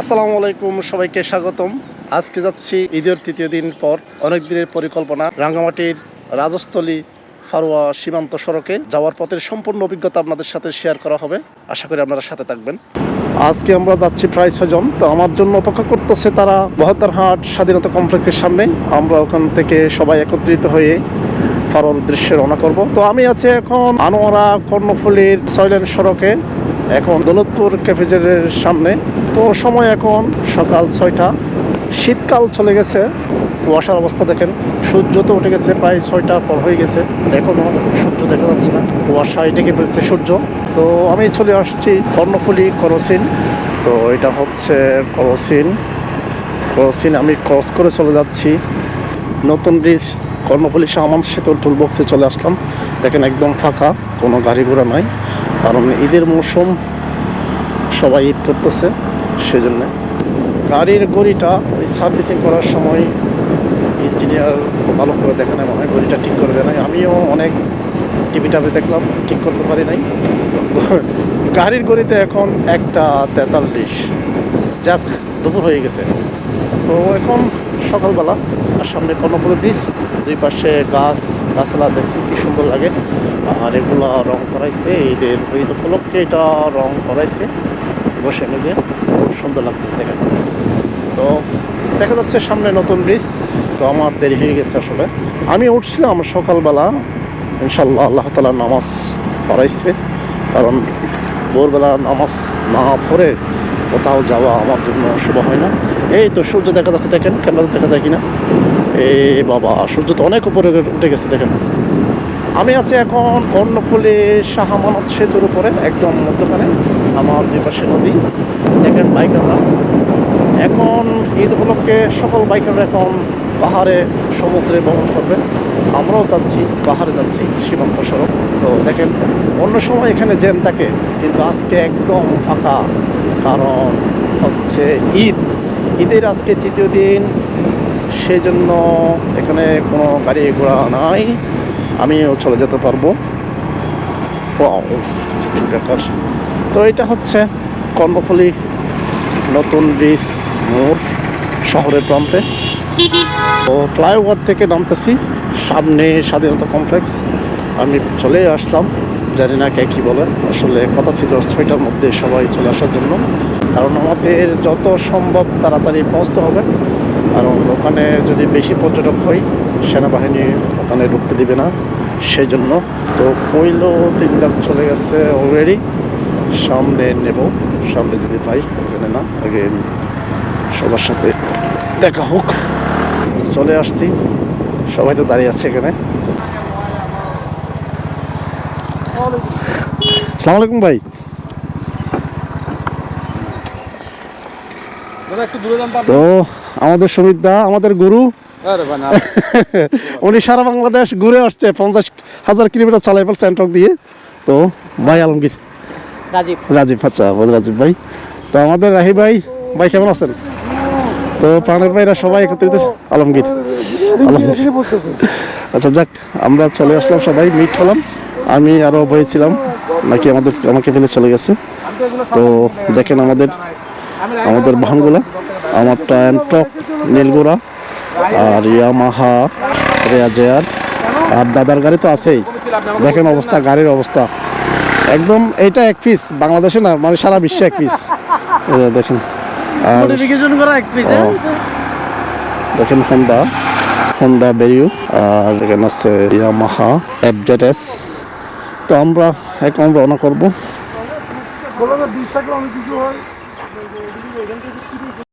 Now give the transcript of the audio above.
আসসালামু আলাইকুম, সবাইকে স্বাগতম। আজকে যাচ্ছি ঈদের তৃতীয় দিন পর অনেক দিনের পরিকল্পনা। রাঙ্গামাটির রাজস্থলী ফারুয়া সীমান্ত সড়কে যাওয়ার পথের সম্পূর্ণ অভিজ্ঞতা আপনাদের সাথে শেয়ার করা হবে। আশা করি আপনারা সাথে থাকবেন। আজকে আমরা যাচ্ছি প্রায় ছজন তো আমার জন্য অপেক্ষা করতেছে তারা বহদ্দারহাট স্বাধীনতা কমপ্লেক্সের সামনে। আমরা ওখান থেকে সবাই একত্রিত হয়ে ফারোর উদ্দেশ্যে রওনা করব। তো আমি আছি এখন আনোয়ারা কর্ণফুলির সয়লেন সড়কে। এখন দৌলতপুর ক্যাফেজের সামনে। তো সময় এখন সকাল ছয়টা। শীতকাল চলে গেছে। কুয়াশার অবস্থা দেখেন, সূর্য তো উঠে গেছে, প্রায় ছয়টা পর হয়ে গেছে। এখনও সূর্য দেখা যাচ্ছে না। কুয়াশায় ডেকে ফেলছে সূর্য। তো আমি চলে আসছি কর্ণফুলি করসিন। তো এটা হচ্ছে করসিন। করসিন আমি ক্রস করে চলে যাচ্ছি। নতুন ব্রিজ, কর্ণফুলি সামান সেতুর টুল বক্সে চলে আসলাম। দেখেন একদম ফাঁকা, কোনো গাড়ি ঘোড়া নাই। কারণ ঈদের মৌসুম সবাই ঈদ করতেছে, সেজন্য। গাড়ির গড়িটা ওই সার্ভিসিং করার সময় ইঞ্জিনিয়ার ভালো করে দেখে না মনে গড়িটা ঠিক করে দেয় আমিও অনেক টিভি টাভি দেখলাম, ঠিক করতে পারি নাই। গাড়ির গড়িতে এখন একটা তেতাল্লিশ। যাক, দুপুর হয়ে গেছে। তো এখন সকালবেলা, আর সামনে কর্ণফুলি ব্রিজ দুই পাশে গাছ গাছলা দেখছেন কি সুন্দর লাগে। আর এগুলা রং করাইছে ঈদের ঈদ উপলক্ষে এটা রং করাইছে। বসে মেজে খুব সুন্দর লাগছে দেখেন তো দেখা যাচ্ছে সামনে নতুন ব্রিজ তো আমার দেরি হয়ে গেছে আসলে। আমি উঠছিলাম সকালবেলা ইনশাল্লাহ আল্লাহ তালা নামাজ পড়াইছে। কারণ ভোরবেলা নামাজ না পড়ে কোথাও যাওয়া আমার জন্য শুভ হয় না। এই তো সূর্য দেখা যাচ্ছে, দেখেন, ক্যামেরা দেখা যায় কিনা? এ বাবা, সূর্য তো অনেক উপরে উঠে গেছে, দেখেন। আমি আছি এখন কর্ণফুলি শাহমানত সেতুর উপরে, একদম মধ্যখানে, আমার দুই পাশে নদী, দেখেন বাইকাররা এখন ঈদ উপলক্ষে সকল বাইকাররা এখন পাহাড়ে সমুদ্রে ভ্রমণ করবে। আমরাও যাচ্ছি, পাহাড়ে যাচ্ছি, সীমান্ত সড়ক। তো দেখেন, অন্য সময় এখানে জ্যাম থাকে, কিন্তু আজকে একদম ফাঁকা। কারণ হচ্ছে ঈদ। ঈদের আজকে তৃতীয় দিন সেই জন্য এখানে কোনো গাড়ি ঘোড়া নাই। আমিও চলে যেতে পারব। ব্রেকার তো এটা হচ্ছে কর্ণফুলি নতুন ব্রিজ মোড় শহরের প্রান্তে। তো ফ্লাইওভার থেকে নামতেছি। সামনে স্বাধীনতা কমপ্লেক্স। আমি চলে আসলাম। জানি না কে কী বলে। আসলে কথা ছিল ছয়টার মধ্যে সবাই চলে আসার জন্য। কারণ আমাদের যত সম্ভব তাড়াতাড়ি পৌঁছতে হবে। কারণ ওখানে যদি বেশি পর্যটক হয়, সেনাবাহিনী ওখানে ঢুকতে দিবে না। সেই জন্য তো ফইলও তিন লাখ চলে গেছে অলরেডি সামনে নেব। সামনে যদি পাই, ওখানে না, আগে সবার সাথে দেখা হোক। চলে আসছি। সবাই তো দাঁড়িয়ে আছে এখানে। সালাম আলাইকুম ভাই দাদা একটু দূরে যান তো আমাদের সুমিত দা আমাদের গুরু। উনি সারা বাংলাদেশ ঘুরে আসছে পঞ্চাশ হাজার কিলোমিটার চালাই ফেলছে অ্যান্টক দিয়ে। তো ভাই আলমগীর। রাজীব। রাজীব আচ্ছা রাজীব ভাই। তো আমাদের রাহি ভাই ভাই কেমন আছেন? তো প্রাণের ভাইরা সবাই একত্রিত আলমগীর। আলমগীর আচ্ছা যাক আমরা চলে আসলাম সবাই মিট হলাম। আমি আরও বইছিলাম নাকি আমাদের আমাকে ফেলে চলে গেছে। তো দেখেন আমাদের আমাদের বাহনগুলো আমারটা অ্যান্টক নীলগুড়া আর ইয়ামাহা রেয়াজেয়ার আর দাদার গাড়ি তো আছেই। দেখেন অবস্থা গাড়ির অবস্থা। একদম এইটা এক পিস বাংলাদেশে না মানে সারা বিশ্বে এক পিস দেখেন আর ও, দেখেন হোন্ডা হোন্ডা বেরিউ আর এখানে আছে ইয়ামাহা এফজেড এস তো আমরা এখন রওনা করব। বলো না বিশ টাকা অনেক কিছু হয়